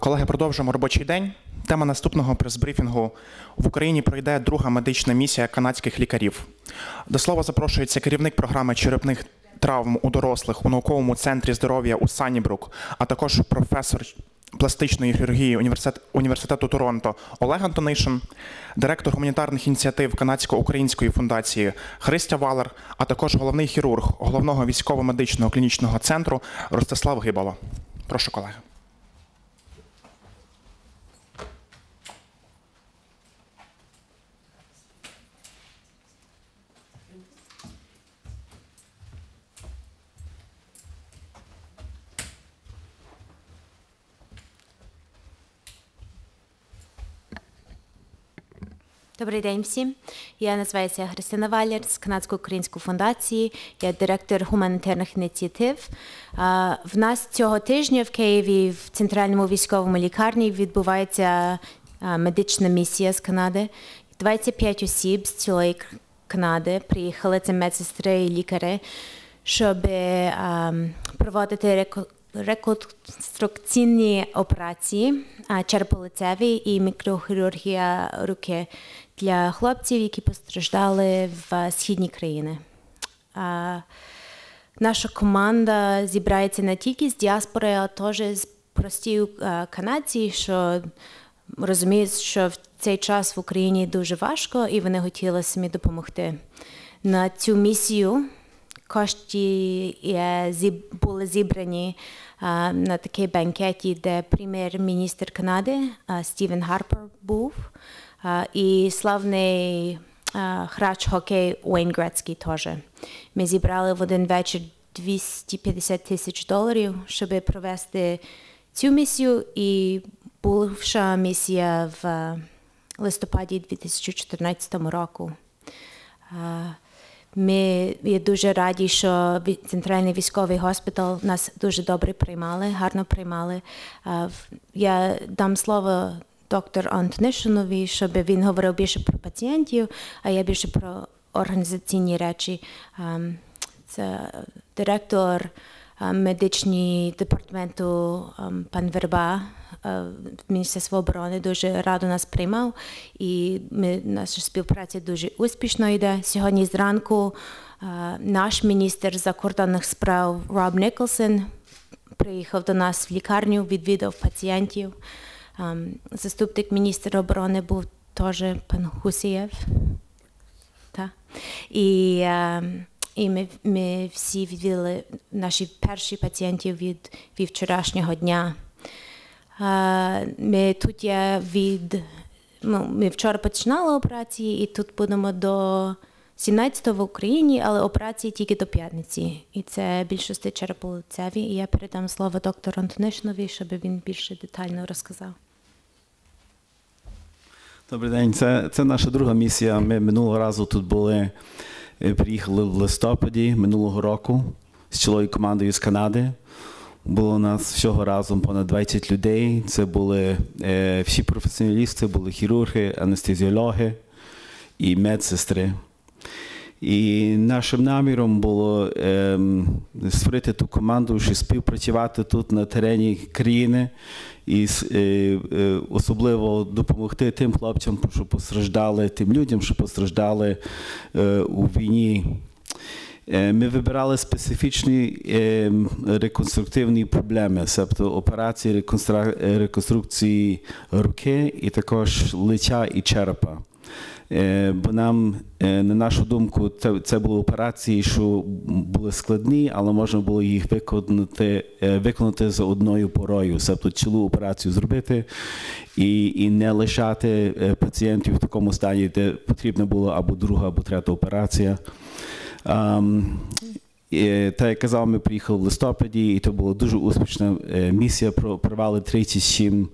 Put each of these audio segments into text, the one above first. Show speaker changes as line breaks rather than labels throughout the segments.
Колеги, продовжуємо робочий день. Тема наступного прес-брифінгу в Україні пройде друга медична місія канадських лікарів. До слова запрошується керівник програми черепних травм у дорослих у науковому центрі здоров'я у Саннібрук, а також професор пластичної хірургії університет, університету Торонто Олег Антонишин, директор гуманітарних ініціатив Канадсько-Української фундації Христя Валер, а також головний хірург головного військово-медичного клінічного центру Ростислав Гибало. Прошу, колеги.
Добрий день всім. Я називаюся Христина Валєр з Канадсько-Української фундації. Я директор гуманітарних ініціатив. В нас цього тижня в Києві в центральному військовому лікарні відбувається медична місія з Канади. 25 осіб з цілої Канади приїхали. Це медсестри і лікарі, щоб проводити реко- реконструкційні операції а, череполицеві і мікрохірургія руки для хлопців, які постраждали в східні країни. Наша команда зібрається не тільки з діаспори, а теж з прості е, канадці, що розуміють, що в цей час в Україні дуже важко, і вони хотіли самі допомогти. На цю місію кошти були зібрані е, на такій бенкеті, де прем'єр-міністр Канади е, Стівен Гарпер був, е, і славний грач хокей Уейн Грецький теж. Ми зібрали в один вечір 250 тисяч доларів, щоб провести цю місію, і бувша місія в листопаді 2014 року. Ми є дуже раді, що центральний військовий госпітал нас дуже добре приймали, гарно приймали. Я дам слово доктору Антонишинові, щоб він говорив більше про пацієнтів, а я більше про організаційні речі. Ем, Це директор е, медичного департаменту ем, пан Верба е, Міністерство оборони дуже радо нас приймав, і ми, наша співпраця дуже успішно йде. Сьогодні зранку е, наш міністр закордонних справ Роб Ніколсон приїхав до нас в лікарню, відвідав пацієнтів. Заступник міністра оборони був теж пан Гусієв. Так. І, е, і ми, ми всі відвідали наші перші пацієнтів від, від вчорашнього дня. Ми тут є від. Ну, ми вчора починали операції, і тут будемо до 17 в Україні, але операції тільки до п'ятниці. І це більшості череполицеві. І я передам слово доктору Антонишинові, щоб він більше детально розказав.
Добрий день. Це, це наша друга місія. Ми минулого разу тут були, приїхали в листопаді минулого року з цілою командою з Канади. Було у нас всього разом понад 20 людей. Це були е, всі професіоналісти, були хірурги, анестезіологи і медсестри. І нашим наміром було ем, створити ту команду, що співпрацювати тут на терені країни і е, е, особливо допомогти тим хлопцям, що постраждали, тим людям, що постраждали е, у війні. Ми вибирали специфічні е, реконструктивні проблеми, тобто операції реконструкції руки і також лиця і черепа. Е, Бо нам, е, на нашу думку, це, це були операції, що були складні, але можна було їх виконати, е, виконати за одною порою, тобто цілу операцію зробити і, і не лишати пацієнтів в такому стані, де потрібна була або друга, або третя операція. Та як казав, ми приїхали в листопаді, і це була дуже успішна місія. Про- Провели 37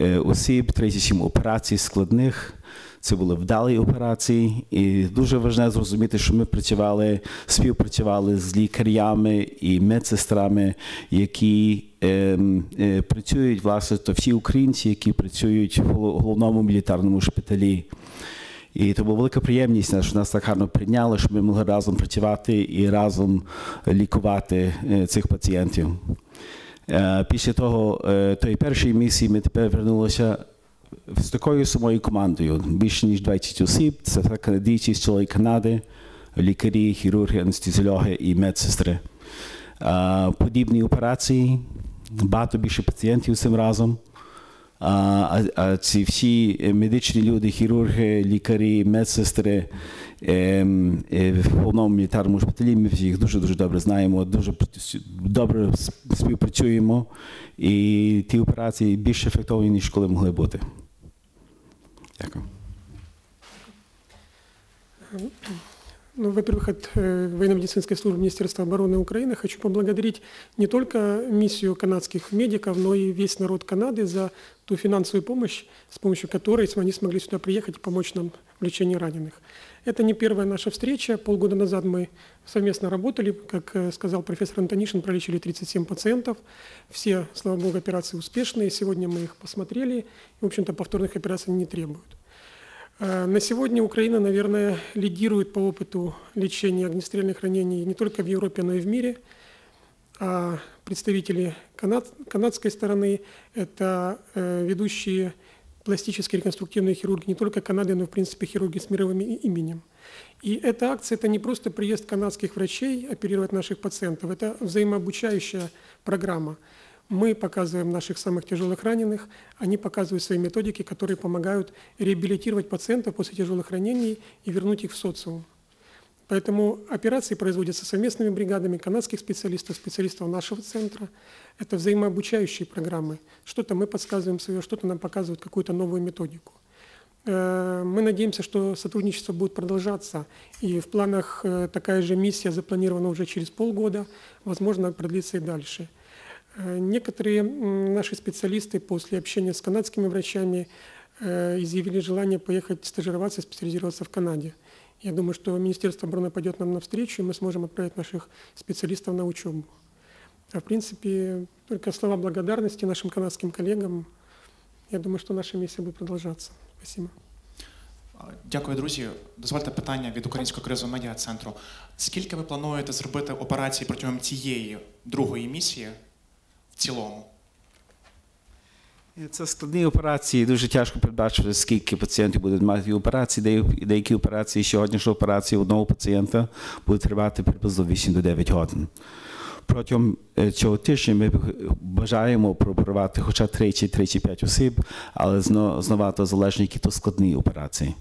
е, осіб, 37 операцій складних. Це були вдалі операції, і дуже важливо зрозуміти, що ми працювали, співпрацювали з лікарями і медсестрами, які ем, е, працюють власне то всі українці, які працюють в головному мілітарному шпиталі. І це була велика приємність, що нас так гарно прийняли, що ми могли разом працювати і разом лікувати е, цих пацієнтів. Е, Після того, е, тої першої місії, ми тепер вернулися з такою самою командою. Більше ніж 20 осіб. Це канадійці з цілої Канади, лікарі, хірурги, анестезіологи і медсестри. Е, Подібні операції, багато більше пацієнтів цим разом. А, а, ці всі е, медичні люди, хірурги, лікарі, медсестри ем, е, в повному мілітарному шпиталі, ми всі їх дуже-дуже добре знаємо, дуже добре співпрацюємо, і ті операції більш ефективні, ніж коли могли бути.
Ну, во-первых, от э, военно-медицинской службы Министерства обороны Украины хочу поблагодарить не только миссию канадских медиков, но и весь народ Канады за ту финансовую помощь, с помощью которой они смогли сюда приехать и помочь нам в лечении раненых. Это не первая наша встреча. Полгода назад мы совместно работали. Как э, сказал профессор Антонишин, пролечили 37 пациентов. Все, слава богу, операции успешные. Сегодня мы их посмотрели. И, в общем-то, повторных операций не требуют. Э, На сегодня Украина, наверное, лидирует по опыту лечения огнестрельных ранений не только в Европе, но и в мире. А представители канад- канадской стороны – это э, ведущие пластические реконструктивные хирурги не только Канады, но, в принципе, хирурги с мировым и- именем. И эта акция – это не просто приезд канадских врачей оперировать наших пациентов, это взаимообучающая программа. Мы показываем наших самых тяжелых раненых, они показывают свои методики, которые помогают реабилитировать пациентов после тяжелых ранений и вернуть их в социум. Поэтому операции производятся совместными бригадами канадских специалистов, специалистов нашего центра. Это взаимообучающие программы. Что-то мы подсказываем свое, что-то нам показывают какую-то новую методику. Э, Мы надеемся, что сотрудничество будет продолжаться, и в планах э, такая же миссия запланирована уже через полгода, возможно, продлится и дальше. Э, Некоторые наши специалисты после общения с канадскими врачами изъявили желание поехать стажироваться, специализироваться в Канаде. Я думаю, что Министерство обороны пойдет нам навстречу, и мы сможем отправить наших специалистов на учебу. А в принципе, только слова благодарности нашим канадским коллегам. Я думаю, что наша миссия будет продолжаться. Спасибо.
Дякую, друзі. Дозвольте питання від Українського кризового медіа центру. Скільки ви плануєте зробити операцій протягом цієї другої місії в цілому?
Це складні операції, дуже тяжко передбачити, скільки пацієнтів будуть мати операції. Деякі- операції, сьогоднішні операції одного пацієнта будуть тривати приблизно 8 до 9 годин. Протягом е, цього тижня ми бажаємо прооперувати хоча 3 чи 3 чи 5 осіб, але зно- знову залежно, які то складні операції.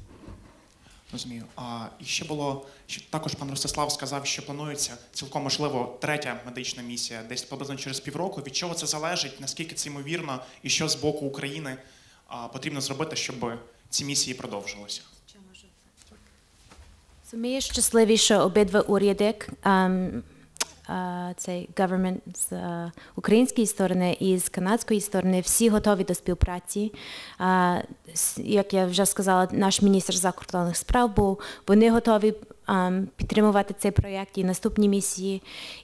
Розумію. А і ще було що також пан Ростислав сказав, що планується цілком можливо третя медична місія, десь приблизно через півроку. Від чого це залежить? Наскільки це ймовірно, і що з боку України а, потрібно зробити, щоб ці місії продовжилися?
So, Ми щасливі, що обидва уряди, е, цей government з е, української сторони і з канадської сторони, всі готові до співпраці. Е, Як я вже сказала, наш міністр закордонних справ був, вони готові підтримувати цей проєкт і наступні місії.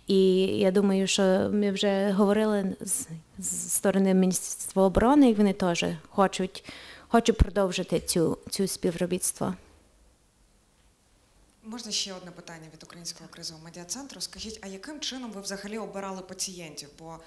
І я думаю, що ми вже говорили з, з сторони Міністерства оборони, і вони теж хочуть, хочуть продовжити цю, цю співробітство.
Можна ще одне питання від Українського кризового медіа-центру. Скажіть, а яким чином ви взагалі обирали пацієнтів? Бо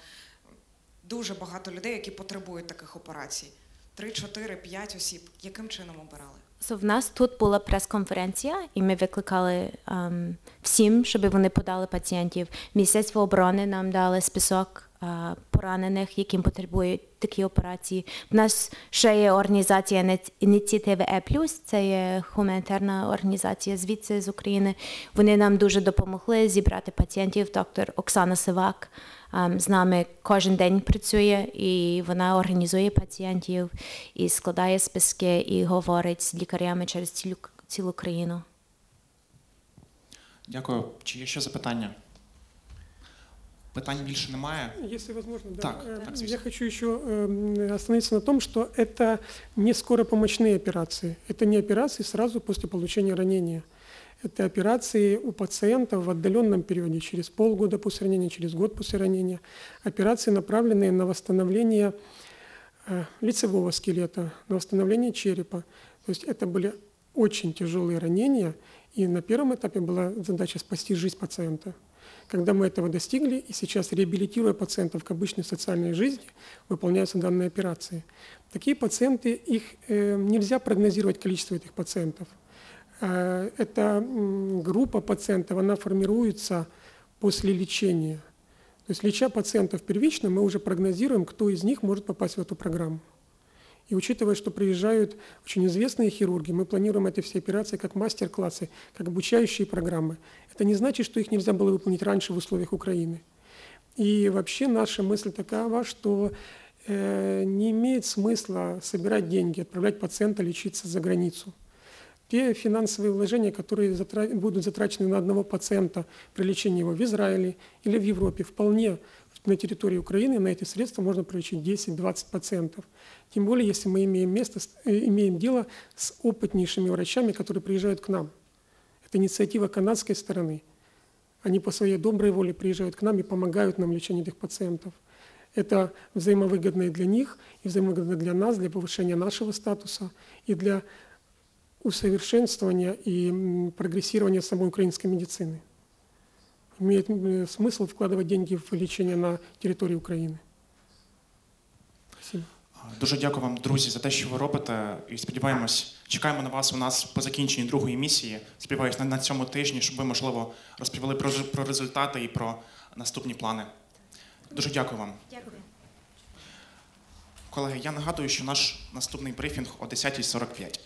дуже багато людей, які потребують таких операцій. Три, чотири, п'ять осіб. Яким чином обирали?
So, в нас тут була прес-конференція, і ми викликали ем, всім, щоб вони подали пацієнтів. Міністерство оборони нам дали список е, поранених, яким потребують такі операції. В нас ще є організація ініціативи Е+, це є гуманітарна організація звідси з України. Вони нам дуже допомогли зібрати пацієнтів. Доктор Оксана Сивак з нами кожен день працює, і вона організує пацієнтів, і складає списки, і говорить з лікарями через цілу, цілу країну.
Дякую. Чи є ще запитання? Питань більше немає.
Если возможно, да.
Так,
Э,
так,
Я
звісно.
хочу еще эм, остановиться на том, что это не скоропомощные операции. Это не операции сразу после получения ранения. Это операции у пациента в отдаленном периоде, через полгода после ранения, через год после ранения. Операции, направленные на восстановление э, лицевого скелета, на восстановление черепа. То есть это были очень тяжелые ранения, и на первом этапе была задача спасти жизнь пациента. Когда мы этого достигли, и сейчас реабилитируя пациентов к обычной социальной жизни, выполняются данные операции. Такие пациенты, их э, нельзя прогнозировать количество этих пациентов. Э, Эта группа пациентов, она формируется после лечения. То есть леча пациентов первично, мы уже прогнозируем, кто из них может попасть в эту программу. И учитывая, что приезжают очень известные хирурги, мы планируем эти все операции как мастер-классы, как обучающие программы. Это не значит, что их нельзя было выполнить раньше в условиях Украины. И вообще наша мысль такова, что э, не имеет смысла собирать деньги, отправлять пациента лечиться за границу. Те финансовые вложения, которые затра- будут затрачены на одного пациента при лечении его в Израиле или в Европе, вполне на территории Украины на эти средства можно пролечить 10-20 пациентов. Тем более, если мы имеем, место, э, имеем дело с опытнейшими врачами, которые приезжают к нам. Это инициатива канадской стороны. Они по своей доброй воле приезжают к нам и помогают нам в лечении этих пациентов. Это взаимовыгодно и для них, и взаимовыгодно для нас, для повышения нашего статуса и для усовершенствования и м, прогрессирования самой украинской медицины. Имеет м, смысл вкладывать деньги в лечение на территории Украины. Спасибо.
Дуже дякую вам, друзі, за те, що ви робите. І сподіваємось, чекаємо на вас у нас по закінченні другої місії. Сподіваюсь, на, на цьому тижні, щоб ви, можливо, розповіли про, ж- про результати і про наступні плани. Дуже дякую вам.
Дякую.
Колеги, я нагадую, що наш наступний брифінг о 10.45.